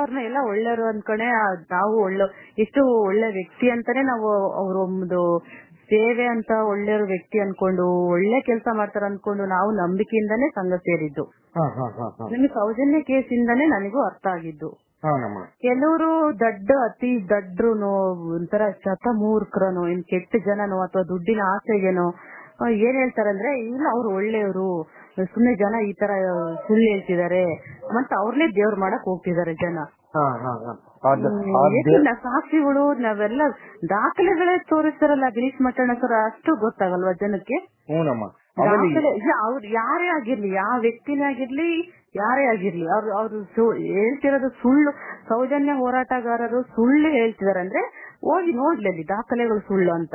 ಅವ್ರನ್ನ ಎಲ್ಲ ಒಳ್ಳೆಯವರು ಅನ್ಕೊಂಡೆ ನಾವು ಒಳ್ಳೆ ಎಷ್ಟು ಒಳ್ಳೆ ವ್ಯಕ್ತಿ ಅಂತಾನೆ ನಾವು ಅವ್ರ ಒಂದು ಸೇವೆ ಅಂತ ಒಳ್ಳೆಯ ವ್ಯಕ್ತಿ ಅನ್ಕೊಂಡು ಒಳ್ಳೆ ಕೆಲಸ ಮಾಡ್ತಾರ ಅನ್ಕೊಂಡು ನಾವು ನಂಬಿಕೆಯಿಂದಾನೇ ಸಂಘ ಸೇರಿದ್ದು. ನಮಗೆ ಸೌಜನ್ಯ ಕೇಸ್ ಇಂದಾನೇ ನನಗೂ ಅರ್ಥ ಆಗಿದ್ದು. ಕೆಲವರು ದಡ್ಡ ಅತಿ ದಡ್ರುನು ಒಂಥರ ಶತ ಮೂರ್ಖರನು ಇನ್ ಕೆಟ್ಟ ಜನನೋ ಅಥವಾ ದುಡ್ಡಿನ ಆಸೆಗೇನೋ ಏನ್ ಹೇಳ್ತಾರಂದ್ರೆ ಇಲ್ಲ ಅವ್ರು ಒಳ್ಳೆಯವರು. ಸುಮ್ನೆ ಜನ ಈ ತರ ಸುಳ್ಳು ಹೇಳ್ತಿದ್ದಾರೆ ಮತ್ತೆ ಅವ್ರನ್ನೇ ದೇವ್ರ ಮಾಡಕ್ ಹೋಗ್ತಿದ್ದಾರೆ ಜನ. ಸಾಕ್ಷಿಗಳು ನಾವೆಲ್ಲ ದಾಖಲೆಗಳೇ ತೋರಿಸ್ತಾರಲ್ಲ ಗಿರೀಶ್ ಮಟ್ಟಣ್ಣ ಸರ್ ಅಷ್ಟು ಗೊತ್ತಾಗಲ್ವಾ ಜನಕ್ಕೆ? ಅವ್ರು ಯಾರೇ ಆಗಿರ್ಲಿ ಯಾವ ವ್ಯಕ್ತಿನೇ ಆಗಿರ್ಲಿ ಯಾರೇ ಆಗಿರ್ಲಿ ಅವ್ರು ಅವ್ರು ಹೇಳ್ತಿರೋದು ಸುಳ್ಳು ಸೌಜನ್ಯ ಹೋರಾಟಗಾರರು ಸುಳ್ಳು ಹೇಳ್ತಿದಾರೆ ಅಂದ್ರೆ ಹೋಗಿ ನೋಡ್ಲಿ ಅಲ್ಲಿ ದಾಖಲೆಗಳು ಸುಳ್ಳು ಅಂತ.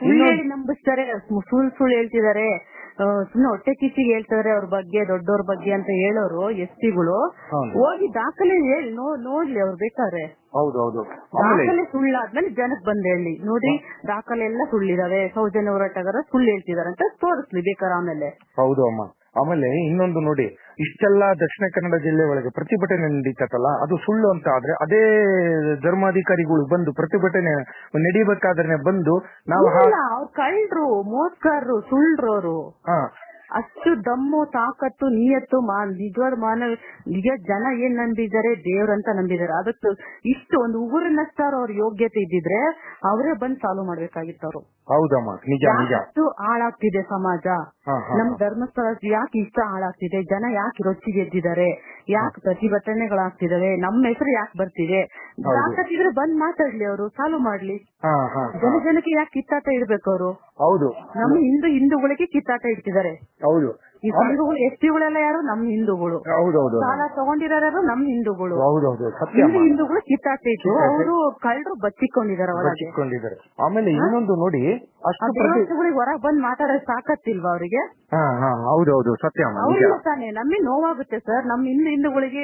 ಸುಳ್ಳು ಹೇಳಿ ನಂಬಿಸ್ತಾರೆ ಸುಳ್ಳು ಸುಳ್ಳು ಹೇಳ್ತಿದ್ದಾರೆ. ಆ, ಸುಮ್ನೆ ಹೊಟ್ಟೆ ಕಿಚ್ಚಿಗೆ ಹೇಳ್ತಾರೆ ಅವ್ರ ಬಗ್ಗೆ ದೊಡ್ಡವ್ರ ಬಗ್ಗೆ ಅಂತ ಹೇಳೋರು ಎಸ್ ಪಿಗಳು. ಹೌದು. ಹೋಗಿ ದಾಖಲೆ ಹೇಳಿ ನೋ- ನೋಡ್ಲಿ ಅವ್ರು ಬೇಕಾದ್ರೆ. ಹೌದು ಹೌದು. ಆಮೇಲೆ ದಾಖಲೆ ಸುಳ್ಳಾದ್ಮೇಲೆ ಜನಕ್ ಬಂದ್ ಹೇಳಿ. ನೋಡಿ ದಾಖಲೆ ಎಲ್ಲ ಸುಳ್ಳಿದಾವೆ. ಸೌಜನ್ಯ ಹೋರಾಟಗಾರ ಸುಳ್ಳು ಹೇಳ್ತಿದಾರೆ ಅಂತ ತೋರಿಸ್ಲಿ ಬೇಕಾದ್ರೆ ಆಮೇಲೆ. ಹೌದು ಅಮ್ಮ. ಆಮೇಲೆ ಇನ್ನೊಂದು ನೋಡಿ ಇಷ್ಟೆಲ್ಲ ದಕ್ಷಿಣ ಕನ್ನಡ ಜಿಲ್ಲೆ ಒಳಗೆ ಪ್ರತಿಭಟನೆ ನಡೀತಲ್ಲ ಅದು ಸುಳ್ಳು ಅಂತ ಆದ್ರೆ ಅದೇ ಧರ್ಮಾಧಿಕಾರಿಗಳು ಬಂದು ಪ್ರತಿಭಟನೆ ನಡಿಬೇಕಾದ್ರೆ ಬಂದು ನಾವು ಕಳ್ಳರು ಸುಳ್ಳರು ಮೋಸ್ಗಾರರು ಸುಳ್ಳ್ರೋರು ಹಾ. ಅಷ್ಟು ದಮ್ಮು ತಾಕತ್ತು ನಿಯತ್ತು ಮಾ ನಿಜವಾದ ಮಾನವ ನಿಜ ಜನ ಏನ್ ನಂಬಿದ್ದಾರೆ ದೇವ್ರಂತ ನಂಬಿದ್ದಾರೆ. ಅದಕ್ಕೆ ಇಷ್ಟು ಒಂದು ಉಗುರಿನಷ್ಟಾರು ಅವ್ರ ಯೋಗ್ಯತೆ ಇದ್ದಿದ್ರೆ ಅವರೇ ಬಂದ್ ಸಾಲ್ವ್ ಮಾಡ್ಬೇಕಾಗಿತ್ತು ಅವರು ಹೌದಮ್ಮ. ನಿಜ ನಿಜ. ಯಾಕಷ್ಟು ಹಾಳಾಗ್ತಿದೆ ಸಮಾಜ? ನಮ್ ಧರ್ಮಸ್ಥಳ ಯಾಕೆ ಇಷ್ಟ ಹಾಳಾಗ್ತಿದೆ? ಜನ ಯಾಕೆ ರೊಚ್ಚಿಗೆದ್ದಿದ್ದಾರೆ ಯಾಕೆ ಪ್ರತಿಭಟನೆಗಳಾಗ್ತಿದಾವೆ? ನಮ್ಮ ಹೆಸರು ಯಾಕೆ ಬರ್ತಿದೆ? ಹೌದು. ಯಾಕತ್ತಿದ್ರೆ ಬಂದ್ ಮಾತಾಡ್ಲಿ ಅವರು ಸಾಲ್ವ್ ಮಾಡ್ಲಿ. ಜನ ಜನಕ್ಕೆ ಯಾಕೆ ಕಿತ್ತಾಟ ಇಡ್ಬೇಕು ಅವರು? ಹೌದು. ನಮ್ಮ ಹಿಂದೂ ಹಿಂದೂಗಳಿಗೆ ಕಿತ್ತಾಟ ಇಡ್ತಿದ್ದಾರೆ. ಹೌದು. ಈ ಹಿಂದೂಗಳು ಎಸ್ ಪಿಗಳೆಲ್ಲ ಯಾರು? ನಮ್ ಹಿಂದೂಗಳು. ಹೌದೌದು. ಸಾಲ ತಗೊಂಡಿರೋರು ನಮ್ ಹಿಂದೂಗಳು. ಹೌದೌದು ಸತ್ಯ ಹಿಂದೂ ಹಿಂದೂಗಳು ಕಿತ್ತಾಕ್ಬೇಕು. ಅವರು ಕಳ್ಳರು ಬಚ್ಚಿಕೊಂಡಿದ್ದಾರೆ ಹೊರಗೆ ಬಚ್ಚಿಕೊಂಡಿದ್ದಾರೆ. ಆಮೇಲೆ ಇನ್ನೊಂದು ನೋಡಿ ಅಷ್ಟು ದೇವಸ್ಥಗಳಿಗೆ ಹೊರಗ್ ಬಂದ್ ಮಾತಾಡೋದು ಸಾಕತ್ತಿಲ್ವಾ ಅವರಿಗೆ? ಹೌದೌದು. ಸತ್ಯ ಅವ್ರಿಂದ ತಾನೆ ನಮಗೆ ನೋವಾಗುತ್ತೆ ಸರ್. ನಮ್ ಹಿಂದೂ ಹಿಂದೂಗಳಿಗೆ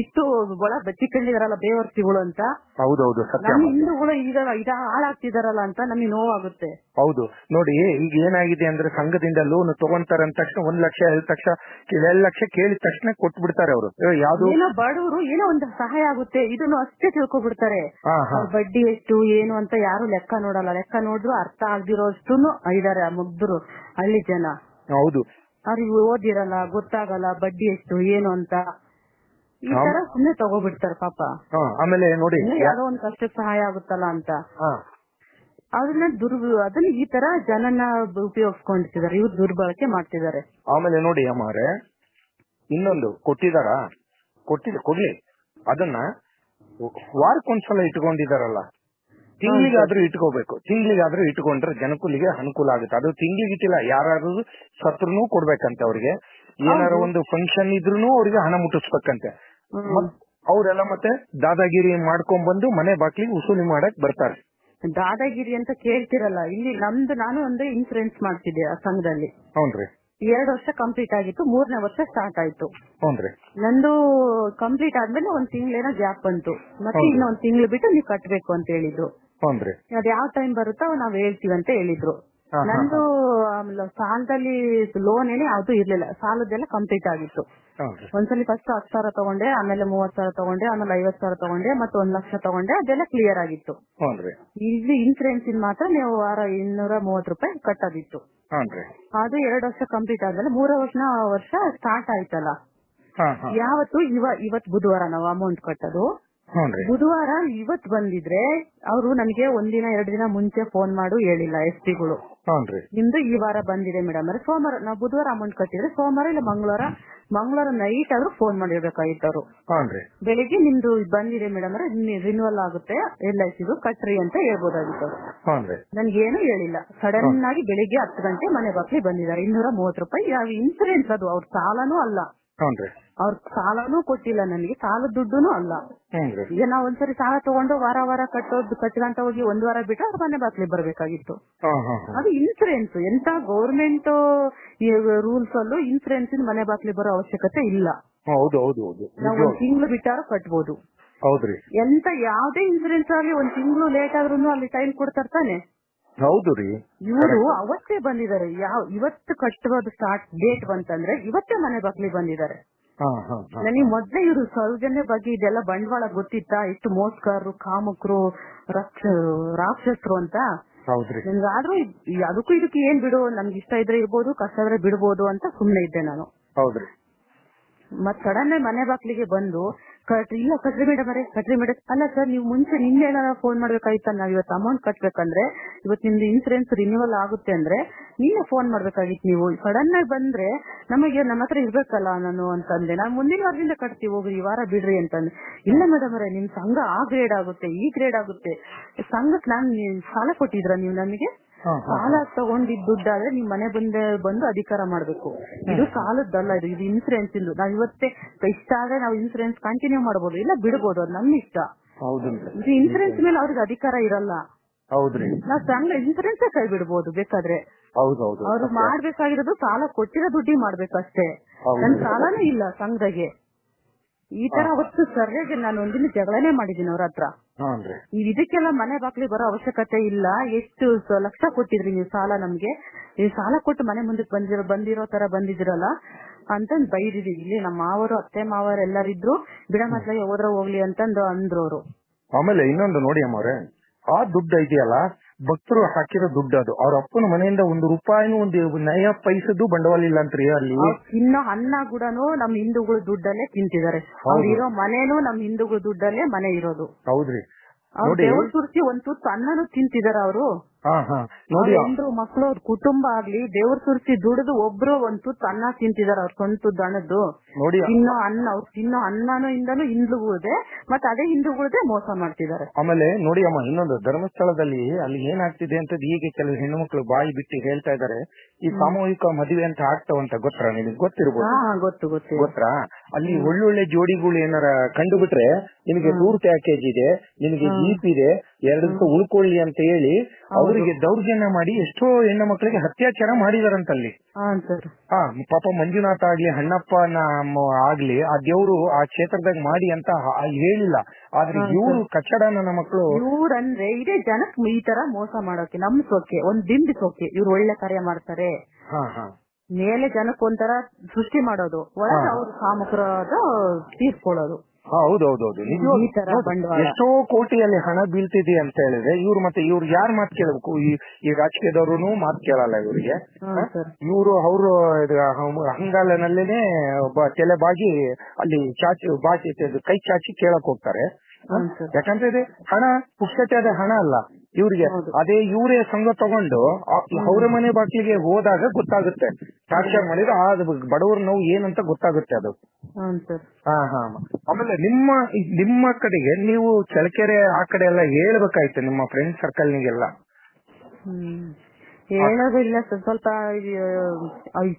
ಇಷ್ಟು ಒಳ ಬಚ್ಚಿಕೊಂಡಿದಾರಲ್ಲ ಬೇವರ್ತಿಗಳು ಅಂತ. ಹೌದೌದು ಸತ್ಯ ನಮ್ ಹಿಂದೂಗಳು ಈಗ ಇದ ಹಾಳಾಗ್ತಿದಾರಲ್ಲ ಅಂತ ನಮಗೆ ನೋವಾಗುತ್ತೆ. ಹೌದು. ನೋಡಿ ಈಗ ಏನಾಗಿದೆ ಅಂದ್ರೆ ಸಂಘದಿಂದ ಲೋನ್ ತಗೊಂತಾರ ಅಂದ ತಕ್ಷಣ ಒಂದ್ ಲಕ್ಷ ತಕ್ಷಣ ಎರಡು ಲಕ್ಷ ಕೇಳಿದ ತಕ್ಷಣ ಕೊಟ್ಬಿಡ್ತಾರೆ ಅವರು. ಯಾವ್ದು? ಏನೋ ಬಡವರು ಏನೋ ಒಂದು ಸಹಾಯ ಆಗುತ್ತೆ. ಇದನ್ನು ಅಷ್ಟೇ ತಿಳ್ಕೊಬಿಡ್ತಾರೆ. ಬಡ್ಡಿ ಎಷ್ಟು ಏನು ಅಂತ ಯಾರು ಲೆಕ್ಕ ನೋಡಲ್ಲ. ಲೆಕ್ಕ ನೋಡಿದ್ರು ಅರ್ಥ ಆಗ್ದಿರೋಷ್ಟು ಇದಾರೆ ಆ ಮುಗ್ಧರು ಹಳ್ಳಿ ಜನ. ಹೌದು. ಅವ್ರಿಗೆ ಓದಿರಲ್ಲ ಗೊತ್ತಾಗಲ್ಲ ಬಡ್ಡಿ ಎಷ್ಟು ಏನು ಅಂತ. ಈ. ತರ ಸುಮ್ನೆ ತಗೋಬಿಡ್ತಾರೆ ಪಾಪ. ಆಮೇಲೆ ನೋಡಿ ಯಾರೋ ಒಂದ್ ಕಷ್ಟಕ್ಕೆ ಸಹಾಯ ಆಗುತ್ತಲ್ಲ ಅಂತ. ಅದನ್ನ ದುರ್ ಅದನ್ನ ಈ ತರ ಜನನ ಉಪಯೋಗಿಸ್ಕೊಂಡಿದ್ದಾರೆ ಇವ್ರು ದುರ್ಬಳಕೆ ಮಾಡ್ತಿದ್ದಾರೆ. ಆಮೇಲೆ ನೋಡಿ ಅಮ್ಮಾರೆ ಇನ್ನೊಂದು ಕೊಟ್ಟಿದಾರ ಕೊಟ್ಟಿದ ಕೊಡ್ಲಿ. ಅದನ್ನ ವಾರಕ್ಕೊಂದ್ಸಲ ಇಟ್ಕೊಂಡಿದಾರಲ್ಲ ತಿಂಗಳಿಗಾದ್ರೂ ಇಟ್ಕೋಬೇಕು. ತಿಂಗಳಿಗಾದ್ರೂ ಇಟ್ಕೊಂಡ್ರೆ ಜನಕುಲಿಗೆ ಅನುಕೂಲ ಆಗುತ್ತೆ. ಅದು ತಿಂಗ್ಳಿಗೆ ಇಟ್ಟಿಲ್ಲ ಯಾರು ಸತ್ರುನು ಕೊಡ್ಬೇಕಂತೆ ಅವ್ರಿಗೆ. ಏನಾರ ಒಂದು ಫಂಕ್ಷನ್ ಇದ್ರೂನು ಅವ್ರಿಗೆ ಹಣ ಮುಟ್ಟಿಸ್ಬೇಕಂತೆ. ಅವ್ರೆಲ್ಲ ಅವರೆಲ್ಲ ಮತ್ತೆ ದಾದಾಗಿರಿ ಮಾಡ್ಕೊಂಡ್ ಬಂದು ಮನೆ ಬಾಕ್ಲಿಗೆ ಉಸೂಲಿ ಮಾಡಕ್ ಬರ್ತಾರೆ. ದಾದಾಗಿರಿ ಅಂತ ಕೇಳ್ತಿರಲ್ಲ. ಇಲ್ಲಿ ನಮ್ದು ನಾನು ಒಂದು ಇನ್ಸೂರೆನ್ಸ್ ಮಾಡ್ತಿದ್ದೆ ಆ ಸಂಘದಲ್ಲಿ. ಹೌನ್ರಿ ಎರಡು ವರ್ಷ ಕಂಪ್ಲೀಟ್ ಆಗಿತ್ತು. ಮೂರನೇ ವರ್ಷ ಸ್ಟಾರ್ಟ್ ಆಯ್ತು. ಹೌನ್ರಿ ನಂದು ಕಂಪ್ಲೀಟ್ ಆದ್ಮೇಲೆ ಒಂದ್ ತಿಂಗಳೇನೋ ಗ್ಯಾಪ್ ಬಂತು. ಮತ್ತೆ ಇನ್ನೊಂದು ತಿಂಗಳು ಬಿಟ್ಟು ನೀವು ಕಟ್ಬೇಕು ಅಂತ ಹೇಳಿದ್ರು. ಹೌನ್ರಿ ಅದ್ ಯಾವ ಟೈಮ್ ಬರುತ್ತೋ ನಾವ್ ಹೇಳ್ತೀವಿ ಅಂತ ಹೇಳಿದ್ರು. ನಂದು ಆಮೇಲೆ ಸಾಲದಲ್ಲಿ ಲೋನ್ ಏನೇ ಯಾವ್ದು ಇರ್ಲಿಲ್ಲ. ಸಾಲದೆಲ್ಲ ಕಂಪ್ಲೀಟ್ ಆಗಿತ್ತು. ಒಂದ್ಸಲಿ ಫಸ್ಟ್ ಹತ್ತು ಸಾವಿರ ತಗೊಂಡೆ ಆಮೇಲೆ ಮೂವತ್ ಸಾವಿರ ತಗೊಂಡೆ ಆಮೇಲೆ ಐವತ್ ಸಾವಿರ ತಗೊಂಡೆ ಮತ್ತೆ ಒಂದ್ ಲಕ್ಷ ತಗೊಂಡೆ ಅದೆಲ್ಲ ಕ್ಲಿಯರ್ ಆಗಿತ್ತು. ಇಲ್ಲಿ ಇನ್ಸೂರೆನ್ಸ್ ಇನ್ ಮಾತ್ರ ನೀವು ವಾರ ಇನ್ನೂರ ಮೂವತ್ ರೂಪಾಯಿ ಕಟ್ಟೋದಿತ್ತು. ಅದು ಎರಡು ವರ್ಷ ಕಂಪ್ಲೀಟ್ ಆದ್ಮೇಲೆ ಮೂರ ವರ್ಷ ವರ್ಷ ಸ್ಟಾರ್ಟ್ ಆಯ್ತಲ್ಲ. ಯಾವತ್ತು ಇವ ಇವತ್ ಬುಧವಾರ ನಾವು ಅಮೌಂಟ್ ಕಟ್ಟೋದು. ಬುಧವಾರ ಇವತ್ ಬಂದಿದ್ರೆ ಅವರು ನನಗೆ ಒಂದಿನ ಎರಡು ದಿನ ಮುಂಚೆ ಫೋನ್ ಮಾಡು ಹೇಳಿಲ್ಲ ಎಸ್ ಪಿಗಳು. ನಿಮ್ದು ಈ ವಾರ ಬಂದಿದೆ ಮೇಡಮ್ ಅವ್ರೆ ಸೋಮವಾರ ನಾವು ಬುಧವಾರ ಅಮೌಂಟ್ ಕಟ್ಟಿದ್ರೆ ಸೋಮವಾರ ಇಲ್ಲ ಮಂಗಳವಾರ ಮಂಗಳವಾರ ನೈಟ್ ಆದ್ರೂ ಫೋನ್ ಮಾಡಿರ್ಬೇಕಾಗಿತ್ತು ಬೆಳಿಗ್ಗೆ ನಿಮ್ದು ಬಂದಿದೆ ಮೇಡಮ್ ಅವ್ರೆ ರಿನ್ಯೂವಲ್ ಆಗುತ್ತೆ ಎಲ್ ಐ ಸಿದು ಕಟ್ರಿ ಅಂತ ಹೇಳ್ಬೋದಾಗಿತ್ತು ನನ್ಗೇನು ಹೇಳಿಲ್ಲ. ಸಡನ್ ಆಗಿ ಬೆಳಿಗ್ಗೆ ಹತ್ತು ಗಂಟೆ ಮನೆ ಬಾಕ್ಲಿ ಬಂದಿದ್ದಾರೆ. ಇನ್ನೂರ ಮೂವತ್ ರೂಪಾಯಿ. ಯಾವ ಇನ್ಸೂರೆನ್ಸ್ ಅದು ಅವ್ರ ಸಾಲನೂ ಅಲ್ಲ. ಹೌನ್ರಿ ಅವ್ರ ಸಾಲನೂ ಕೊಟ್ಟಿಲ್ಲ ನನಗೆ ಸಾಲದ ದುಡ್ಡುನು ಅಲ್ಲ. ಈಗ ನಾವ್ ಒಂದ್ಸರಿ ಸಾಲ ತಗೊಂಡು ವಾರ ವಾರ ಕಟ್ಟೋದು ಕಟ್ಕೊಂತ ಹೋಗಿ ಒಂದ್ ವಾರ ಬಿಟ್ಟು ಅವ್ರ ಮನೆ ಬಾಕ್ಲಿ ಬರ್ಬೇಕಾಗಿತ್ತು. ಹಾ ಹಾ ಹಾ. ಅದು ಇನ್ಸೂರೆನ್ಸ್ ಎಂತ ಗೌರ್ಮೆಂಟ್ ರೂಲ್ಸ್ ಅಲ್ಲೂ ಇನ್ಸೂರೆನ್ಸ್ ಮನೆ ಬಾಕ್ಲಿ ಬರೋ ಅವಶ್ಯಕತೆ ಇಲ್ಲ. ಹೌದು ಹೌದು ಹೌದು. ನಾವು ನಿಜವಾಗ್ಲೂ. ಒಂದ್ ತಿಂಗಳು ಬಿಟ್ಟಾರು ಕಟ್ಬೋದು. ಹೌದ್ರಿ. ಎಂತ ಯಾವ್ದೇ ಇನ್ಸೂರೆನ್ಸ್ ಆಗ್ಲಿ ಒಂದ್ ತಿಂಗಳು ಲೇಟ್ ಆದ್ರೂ ಅಲ್ಲಿ ಟೈಮ್ ಕೊಡ್ತಾರ ತಾನೆ. ಹೌದು ರೀ. ಇವರು ಅವತ್ತೇ ಬಂದಿದ್ದಾರೆ. ಯಾವ ಇವತ್ತು ಕಟ್ಟುವುದು ಸ್ಟಾರ್ಟ್ ಡೇಟ್ ಬಂತಂದ್ರೆ ಇವತ್ತೇ ಮನೆ ಬಾಕ್ಲಿ ಬಂದಿದ್ದಾರೆ. ನನಗೆ ಮೊದ್ಲೇ ಇವರು ಸೌಜನ್ಯ ಬಗ್ಗೆ ಇದೆಲ್ಲ ಬಂಡವಾಳ ಗೊತ್ತಿತ್ತಾ? ಇಷ್ಟು ಮೋಸ್ಕರು ಕಾಮಕರು ರಕ್ಷ ರಾಕ್ಷಸರು ಅಂತ? ಇದ್- ಅದಕ್ಕೂ ಇದಕ್ಕೆ ಏನ್ ಬಿಡು ನಮ್ಗೆ ಇಷ್ಟ ಇದ್ರೆ ಇರ್ಬೋದು ಕಷ್ಟ ಇದ್ರೆ ಬಿಡ್ಬೋದು ಅಂತ ಸುಮ್ನೆ ಇದ್ದೆ ನಾನು. ಹೌದ್ರಿ. ಮತ್ ಸಡನ್ ಮನೆ ಬಾಕ್ಲಿಗೆ ಬಂದು ಕಟ್ರಿ ಇಲ್ಲ ಕಟ್ರಿ ಮೇಡಮ್ ಅರೇ ಕಟ್ರಿ ಮೇಡಮ್ ಅಲ್ಲ ಸರ್ ನೀವು ಮುಂಚೆ ನಿನ್ನೆ ಏನಾರ ಫೋನ್ ಮಾಡ್ಬೇಕಾಯ್ತಾ ನಾವ್ ಇವತ್ತು ಅಮೌಂಟ್ ಕಟ್ಬೇಕಂದ್ರೆ ಇವತ್ತು ನಿಮ್ದು ಇನ್ಸೂರೆನ್ಸ್ ರಿನ್ಯೂವಲ್ ಆಗುತ್ತೆ ಅಂದ್ರೆ ನಿನ್ನೆ ಫೋನ್ ಮಾಡ್ಬೇಕಾಗಿತ್ತು ನೀವು. ಸಡನ್ ಆಗಿ ಬಂದ್ರೆ ನಮಗೆ ನಮ್ಮ ಹತ್ರ ಇರ್ಬೇಕಲ್ಲ ನಾನು ಅಂತಂದೆ. ನಾನು ಮುಂದಿನ ವಾರದಿಂದ ಕಟ್ತೀವಿ ಹೋಗ್ರಿ ಈ ವಾರ ಬಿಡ್ರಿ ಅಂತಂದೆ. ಇಲ್ಲ ಮೇಡಮ್ ಅವರೇ ನಿಮ್ ಸಂಘ ಆ ಗ್ರೇಡ್ ಆಗುತ್ತೆ ಈ ಗ್ರೇಡ್ ಆಗುತ್ತೆ. ಸಂಘಕ್ಕೆ ನಾನು ಸಾಲ ಕೊಟ್ಟಿದ್ರ ನೀವು ನಮಗೆ? ಸಾಲ ತಗೊಂಡಿದ್ ದುಡ್ಡಾದ್ರೆ ನಿಮ್ ಮನೆ ಬಂದೆ ಬಂದು ಅಧಿಕಾರ ಮಾಡ್ಬೇಕು. ಇದು ಸಾಲದ್ದಲ್ಲ ಇದು ಇದು ಇನ್ಸೂರೆನ್ಸ್ ಇಂದು. ನಾವ್ ಇವತ್ತೇ ಇಷ್ಟ ಆದ್ರೆ ನಾವು ಇನ್ಸೂರೆನ್ಸ್ ಕಂಟಿನ್ಯೂ ಮಾಡಬಹುದು ಇಲ್ಲ ಬಿಡಬಹುದು ಅದು ನಮ್ಮ ಇಷ್ಟ. ಇದು ಇನ್ಸೂರೆನ್ಸ್ ಮೇಲೆ ಅವ್ರಿಗೆ ಅಧಿಕಾರ ಇರಲ್ಲ. ಹೌದ್ರಿ. ನಾವ್ ಸಂಘ ಇನ್ಸೂರೆನ್ಸ್ ಕೈ ಬಿಡಬಹುದು ಬೇಕಾದ್ರೆ. ಅವ್ರು ಮಾಡ್ಬೇಕಾಗಿರೋದು ಸಾಲ ಕೊಟ್ಟಿರೋ ದುಡ್ಡಿ ಮಾಡ್ಬೇಕಷ್ಟೇ. ಅಷ್ಟೇ ನನ್ ಸಾಲನೇ ಇಲ್ಲ ಸಂಘಗೆ. ಈ ತರ ಅವತ್ತು ಸರ್ಯಾಗಿ ನಾನು ಒಂದಿನ ಜಗಳನೇ ಮಾಡಿದೀನಿ ಅವ್ರ ಹತ್ರ. ಹಾನ್ರಿ ನೀವ್ ಇದಕ್ಕೆಲ್ಲ ಮನೆ ಬಾಗ್ಲಿ ಬರೋ ಅವಶ್ಯಕತೆ ಇಲ್ಲ. ಎಷ್ಟು ಸ- ಲಕ್ಷ ಕೊಟ್ಟಿದ್ರಿ ನೀವು ಸಾಲ ನಮ್ಗೆ? ನೀವು ಸಾಲ ಕೊಟ್ಟು ಮನೆ ಮುಂದಕ್ಕೆ ಬಂದಿರೋ ಬಂದಿರೋ ತರ ಬಂದಿದ್ರಲ್ಲ ಅಂತಂದ್ ಬೈದಿದ್ವಿ. ಇಲ್ಲಿ ನಮ್ಮ ಮಾವರು ಅತ್ತೆ ಮಾವರು ಎಲ್ಲರಿದ್ರು ಬಿಡ ಮಾತ್ರ ಹೋದ್ರ ಹೋಗ್ಲಿ ಅಂತಂದು ಅಂದ್ರು ಅವರು ಆಮೇಲೆ ಇನ್ನೊಂದು ನೋಡಿ ಅಮ್ಮವ್ರೆ ಆ ದುಡ್ಡು ಇದೆಯಲ್ಲ ಭಕ್ತರು ಹಾಕಿರೋ ದುಡ್ಡು ಅದು. ಅವ್ರ ಅಪ್ಪನ ಮನೆಯಿಂದ ಒಂದು ರೂಪಾಯಿನೂ ಒಂದು ನಯ ಪೈಸದ್ದು ಬಂಡವಾಳ ಇಲ್ಲ ಅಂತ್ರಿ ಅಲ್ಲಿ. ತಿನ್ನೋ ಅನ್ನ ಕೂಡ ನಮ್ ಹಿಂದೂಗಳು ದುಡ್ಡಲ್ಲೇ ತಿಂತಿದ್ದಾರೆ. ಅವ್ರಿರೋ ಮನೇನು ನಮ್ ಹಿಂದೂಗಳ ದುಡ್ಡಲ್ಲೇ ಮನೆ ಇರೋದು. ಹೌದ್ರಿ. ದೇವ್ರ ತುರ್ಸಿ ಒಂದ್ ತುತ್ತು ಅನ್ನನು ತಿಂತಿದಾರ ಅವರು. ನೋಡಿ. ಮಕ್ಳು ಅವ್ರ ಕುಟುಂಬ ಆಗ್ಲಿ ದೇವ್ರ ತುರ್ಸಿ ದುಡಿದು ಒಬ್ರು ಒಂದ್ ತುತ್ತು ಅನ್ನ ತಿಂತಿದಾರ ಅವ್ರ ಸ್ವಂತ ದಣದ್ದು ನೋಡಿ. ತಿನ್ನೋ ಅನ್ನ ಅವ್ರು ತಿನ್ನೋ ಅನ್ನನೂ ಇಂದನು ಹಿಂದೂಗುಳ್ದೆ ಮತ್ತೆ ಅದೇ ಹಿಂದೂಗುಳ್ದೆ ಮೋಸ ಮಾಡ್ತಿದ್ದಾರೆ ಆಮೇಲೆ ನೋಡಿ ಅಮ್ಮ ಇನ್ನೊಂದು ಧರ್ಮಸ್ಥಳದಲ್ಲಿ ಅಲ್ಲಿ ಏನಾಗ್ತಿದೆ ಅಂತ ಈಗ ಕೆಲವು ಹೆಣ್ಣು ಮಕ್ಕಳು ಬಾಯಿ ಬಿಟ್ಟು ಹೇಳ್ತಾ ಇದಾರೆ. ಈ ಸಾಮೂಹಿಕ ಮದುವೆ ಅಂತ ಆಗ್ತಾವಂತ ಗೊತ್ತಾ ನಿಮಗೆ ಗೊತ್ತಿರ್ಬೋದು. ಗೊತ್ತು ಗೊತ್ತು. ಗೊತ್ತಾ? ಅಲ್ಲಿ ಒಳ್ಳೊಳ್ಳೆ ಜೋಡಿಗಳು ಏನಾರ ಕಂಡು ಬಿಟ್ರೆ ನಿಮಗೆ ಟೂರ್ ಪ್ಯಾಕೇಜ್ ಇದೆ ನಿಮಗೆ ಜೀಪ್ ಇದೆ ಎರಡು ದಿವಸ ಉಳ್ಕೊಳ್ಳಿ ಅಂತ ಹೇಳಿ ಅವರಿಗೆ ದೌರ್ಜನ್ಯ ಮಾಡಿ ಎಷ್ಟೋ ಹೆಣ್ಣು ಮಕ್ಕಳಿಗೆ ಅತ್ಯಾಚಾರ ಮಾಡಿದಾರಂತಲ್ಲಿ. ಹಾ ಪಾಪ ಮಂಜುನಾಥ ಆಗ್ಲಿ ಹಣ್ಣಪ್ಪನ ಮ- ಆಗ್ಲಿ ಆ ದೇವ್ರು ಆ ಕ್ಷೇತ್ರದಾಗ ಮಾಡಿ ಅಂತ ಹೇಳಿಲ್ಲ. ಆದ್ರೆ ಇವರು ಕಚ್ಚಡ ನನ್ನ ಮಕ್ಕಳು. ಇವ್ರಂದ್ರೆ ಇದೇ ಜನಕ್ ಈ ತರ ಮೋಸ ಮಾಡೋಕೆ ನಮ್ ಸೋಕೆ ಒಂದ್ ಬಿಂಬಿಸೋಕೆ ಇವ್ರು ಒಳ್ಳೆ ಕಾರ್ಯ ಮಾಡ್ತಾರೆ. ಹಾ ಹಾ. ಮೇಲೆ ಜನಕ್ಕೆ ಒಂಥರ ಸೃಷ್ಟಿ ಮಾಡೋದು ಒಳಗೆ ಅವ್ರ ಕಾಮಕರಾದ ತೀರ್ಕೊಳ್ಳೋದು ಹೌದೌದೌದು. ಎಷ್ಟೋ ಕೋಟಿಯಲ್ಲಿ ಹಣ ಬೀಳ್ತಿದೆ ಅಂತ ಹೇಳಿದ್ರೆ ಇವ್ರು ಮತ್ತೆ ಇವ್ರು ಯಾರು ಮಾತು ಕೇಳಬೇಕು? ಈ ಈ ರಾಜಕೀಯದವ್ರು ಮಾತು ಕೇಳಲ್ಲ ಇವರಿಗೆ. ಇವರು ಅವರು ಹಂಗಾಲನಲ್ಲೇನೆ ತಲೆ ಬಾಗಿ ಅಲ್ಲಿ ಚಾಚಿ ಬಾಚಿ ಕೈ ಚಾಚಿ ಕೇಳಕ್ ಹೋಗ್ತಾರೆ. ಯಾಕಂದ್ರೆ ಇದೆ ಹಣ ಪುಕ್ಷತೆ ಆದ ಹಣ ಅಲ್ಲ. ಇವ್ರಿಗೆ ಅದೇ ಇವರೇ ಸಂಘ ತಗೊಂಡು ಅವರ ಮನೆ ಬಾಗಿಲಿಗೆ ಹೋದಾಗ ಗೊತ್ತಾಗುತ್ತೆ. ಸಾಕ್ಷಾತ್ ಮಾಡಿದ್ರೆ ಆ ಬಡವರ ನೋವು ಏನಂತ ಗೊತ್ತಾಗುತ್ತೆ ಅದು. ಹಾ ಹಾ ಆಮೇಲೆ ನಿಮ್ಮ ನಿಮ್ಮ ಕಡೆಗೆ ನೀವು ಚಳಕೆರೆ ಆ ಕಡೆ ಎಲ್ಲ ಹೇಳ್ಬೇಕಾಯ್ತು ನಿಮ್ಮ ಫ್ರೆಂಡ್ ಸರ್ಕಲ್ ನಿಗೆಲ್ಲ. ಹ್ಮ್ ಹೇಳೋದು ಇಲ್ಲ ಸರ್ ಸ್ವಲ್ಪ ಇದು,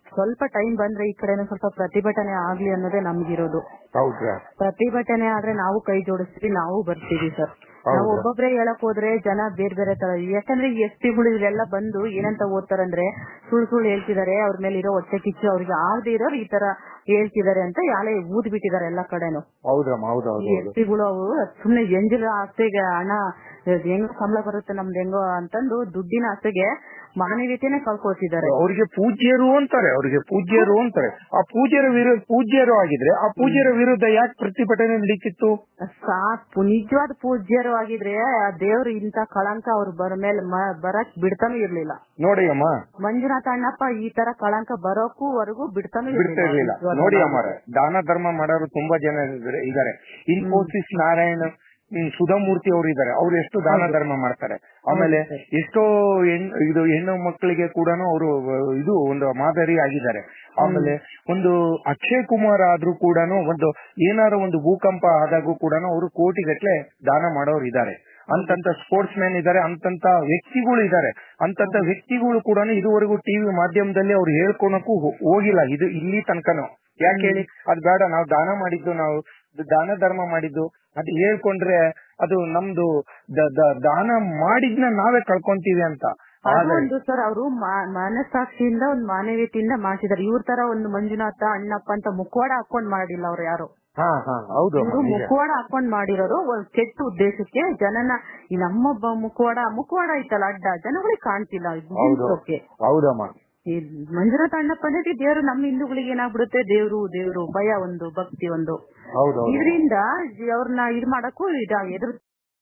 ಸ್ವಲ್ಪ ಟೈಮ್ ಬಂದ್ರೆ ಈ ಕಡೆನೂ ಸ್ವಲ್ಪ ಪ್ರತಿಭಟನೆ ಆಗ್ಲಿ ಅನ್ನೋದೇ ನಮ್ಗಿರೋದು. ಹೌದ್ರಾ? ಪ್ರತಿಭಟನೆ ಆದ್ರೆ ನಾವು ಕೈ ಜೋಡಿಸ್ತೀವಿ ನಾವು ಬರ್ತೀವಿ ಸರ್. ನಾವು ಹೌದಾ? ಒಬ್ಬೊಬ್ರೆ ಹೇಳಕ್ ಹೋದ್ರೆ ಜನ ಬೇರೆ ಬೇರೆ ತರ. ಯಾಕಂದ್ರೆ ಎಸ್ ಪಿಗಳು ಇವೆಲ್ಲ ಬಂದು ಏನಂತ ಓದ್ತಾರಂದ್ರೆ ಸುಳ್ಳು ಸುಳ್ಳು ಹೇಳ್ತಿದಾರೆ ಅವ್ರ ಮೇಲೆ ಇರೋ ಹೊಟ್ಟೆ ಕಿಚ್ಚು ಅವ್ರಿಗೆ ಆಗದೆ ಇರೋರು ಈ ತರ ಹೇಳ್ತಿದ್ದಾರೆ ಅಂತ ಯಾಳೆ ಊದ್ ಬಿಟ್ಟಿದ್ದಾರೆ ಎಲ್ಲಾ ಕಡೆನು. ಹೌದಮ್ಮ ಹೌದು ಹೌದು ಈ ಹೌದು. ಎಸ್ ಪಿಗಳು ಅವು ಸುಮ್ನೆ ಎಂಜಿಲ್ ಆಸ್ತಿಗೆ ಹಣ ಹೆಂಗೋ ಸಂಬಳ ಬರುತ್ತೆ ನಮ್ದು ಹೆಂಗೋ ಅಂತಂದು ದುಡ್ಡಿನ ಆಸೆಗೆ ಮಾನವೀಯತೆನೆ ಕಳ್ಕೊಳ್ತಿದ್ದಾರೆ. ಅವ್ರಿಗೆ ಪೂಜ್ಯರು ಅಂತಾರೆ ಅವ್ರಿಗೆ ಪೂಜ್ಯರು ಅಂತಾರೆ. ಆ ಪೂಜ್ಯರ ವಿರುದ್ಧ ಪೂಜ್ಯರು ಆಗಿದ್ರೆ ಆ ಪೂಜ್ಯರ ವಿರುದ್ಧ ಯಾಕೆ ಪ್ರತಿಭಟನೆ ನಡೀತಿತ್ತು? ಸಾ ನಿಜವಾದ ಪೂಜ್ಯರು ಆಗಿದ್ರೆ ಆ ದೇವ್ರು ಇಂತ ಕಳಂಕ ಅವ್ರ ಬರ ಮೇಲೆ ಮ- ಬರಕ್ ಬಿಡ್ತಾನೂ ಇರ್ಲಿಲ್ಲ. ನೋಡಿ ಅಮ್ಮ. ಮಂಜುನಾಥ ಅಣ್ಣಪ್ಪ ಈ ತರ ಕಳಂಕ ಬರೋಕ್ಕೂ ವರೆಗೂ ಬಿಡ್ತಾನೂ ಬಿಡ್ತಾ ಇರ್ಲಿಲ್ಲ. ನೋಡಿ ಅಮ್ಮರೆ ದಾನ ಧರ್ಮ ಮಾಡೋರು ತುಂಬಾ ಜನ ಇದ್ದಾರೆ- ಇದ್ದಾರೆ. ಇನ್ಫೋಸಿಸ್ ನಾರಾಯಣ ಸುಧಾಮೂರ್ತಿ ಅವರು ಇದ್ದಾರೆ. ಅವ್ರು ಎಷ್ಟು ದಾನ ಧರ್ಮ ಮಾಡ್ತಾರೆ. ಆಮೇಲೆ ಎಷ್ಟೋ ಇದು ಹೆಣ್ಣು ಮಕ್ಕಳಿಗೆ ಕೂಡ ಅವರು ಇದು ಒಂದು ಮಾದರಿ ಆಗಿದ್ದಾರೆ. ಆಮೇಲೆ ಒಂದು ಅಕ್ಷಯ್ ಕುಮಾರ್ ಆದ್ರೂ ಕೂಡ ಒಂದು ಏನಾರ ಒಂದು ಭೂಕಂಪ ಆದಾಗೂ ಕೂಡ ಅವರು ಕೋಟಿಗಟ್ಲೆ ದಾನ ಮಾಡೋರು ಇದ್ದಾರೆ. ಅಂತಂತ ಸ್ಪೋರ್ಟ್ಸ್ ಮ್ಯಾನ್ ಇದ್ದಾರೆ ಅಂತಂತ ವ್ಯಕ್ತಿಗಳು ಇದ್ದಾರೆ. ಅಂತಂತ ವ್ಯಕ್ತಿಗಳು ಕೂಡ ಇದುವರೆಗೂ ಟಿವಿ ಮಾಧ್ಯಮದಲ್ಲಿ ಅವ್ರು ಹೇಳ್ಕೊಳಕ್ಕೂ ಹೋಗಿಲ್ಲ. ಇದು ಇಲ್ಲಿ ತನಕನು. ಯಾಕೆ ಹೇಳಿ? ಅದ್ ಬೇಡ ನಾವು ದಾನ ಮಾಡಿದ್ದು ನಾವು ದಾನ ಧರ್ಮ ಮಾಡಿದ್ದು. ಅದು ಹೇಳ್ಕೊಂಡ್ರೆ ಅದು ನಮ್ದು ದಾನ ಮಾಡಿದ್ನ ನಾವೇ ಕಳ್ಕೊಂತೀವಿ ಅಂತ. ಒಂದು ಸರ್ ಅವರು ಮನಸ್ಸಾಕ್ಷಿಯಿಂದ ಒಂದು ಮಾನವೀಯತೆಯಿಂದ ಮಾಡ್ತಿದ್ದಾರೆ ಇವ್ರ ತರ ಒಂದು ಮಂಜುನಾಥ ಅಣ್ಣಪ್ಪ ಅಂತ ಮುಖವಾಡ ಹಾಕೊಂಡ್ ಮಾಡಿಲ್ಲ ಅವ್ರು ಯಾರು? ಹಾ ಹಾ ಹೌದು. ಮುಖವಾಡ ಹಾಕೊಂಡ್ ಮಾಡಿರೋರು ಒಂದ್ ಕೆಟ್ಟ ಉದ್ದೇಶಕ್ಕೆ ಜನನ ಈ ನಮ್ಮ ಬ- ಮುಖವಾಡ ಮುಖವಾಡ ಐತಲ್ಲ ಅಡ್ಡ ಜನಗಳಿಗೆ ಕಾಣ್ತಿಲ್ಲ. ಹೌದಮ್ಮ. ಮಂಜುನಾಥ ಅಣ್ಣಪ್ಪ ಅಂದ್ರೆ ದೇವರು ನಮ್ಮ ಹಿಂದೂಗಳಿಗೆ ಏನಾಗ್ಬಿಡುತ್ತೆ? ದೇವ್ರು ದೇವರು ಭಯ ಒಂದು ಭಕ್ತಿ ಒಂದು. ಹೌದೌದು. ಇದರಿಂದ ಅವ್ರನ್ನ ಇದ್ ಮಾಡಕ್ಕೂ ಇದ ಎದುರು